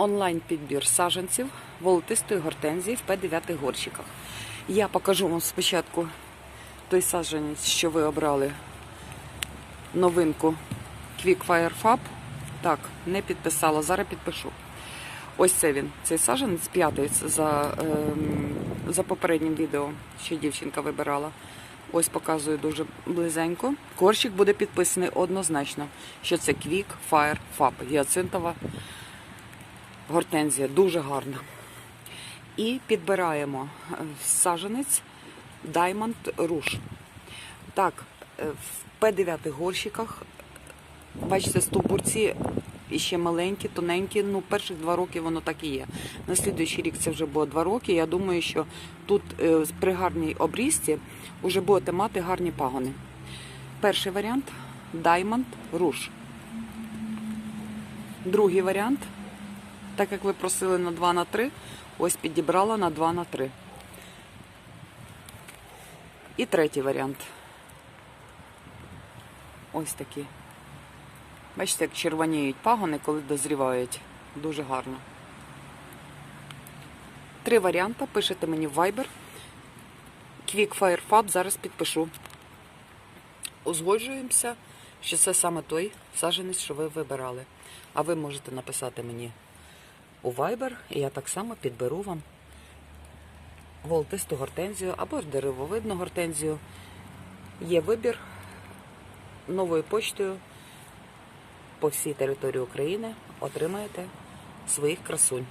онлайн-підбір саджанців волотистої гортензії в П9 горщиках. Я покажу вам спочатку той саджанець, що ви обрали новинку Quickfire Fab. Так, не підписала, зараз підпишу. Ось це він, цей саджанець п'ятий за, ем, за попереднім відео, що дівчинка вибирала. Ось показую дуже близенько. Корщик буде підписаний однозначно, що це Quick Fire Fab, гіацинтова гортензія, дуже гарна. І підбираємо е, саджанець Diamond Rouge. Так, е, в П9 горщиках, бачите, стовбурці ще маленькі, тоненькі. Ну, перших два роки воно так і є. На слідуючий рік це вже було два роки. Я думаю, що тут е, при гарній обрізці вже будете мати гарні пагони. Перший варіант Diamond Rouge. Другий варіант, так як ви просили на 2 на 3, ось підібрала на 2 на 3. І третій варіант. Ось такі. Бачите, як червоніють пагони, коли дозрівають. Дуже гарно. Три варіанти. Пишете мені в. Quick Fire Fab зараз підпишу. Узгоджуємося, що це саме той саджанець, що ви вибирали. А ви можете написати мені у Viber, і я так само підберу вам волотисту гортензію або деревовидну гортензію. Є вибір новою почтою по всій території України отримаєте своїх красунь.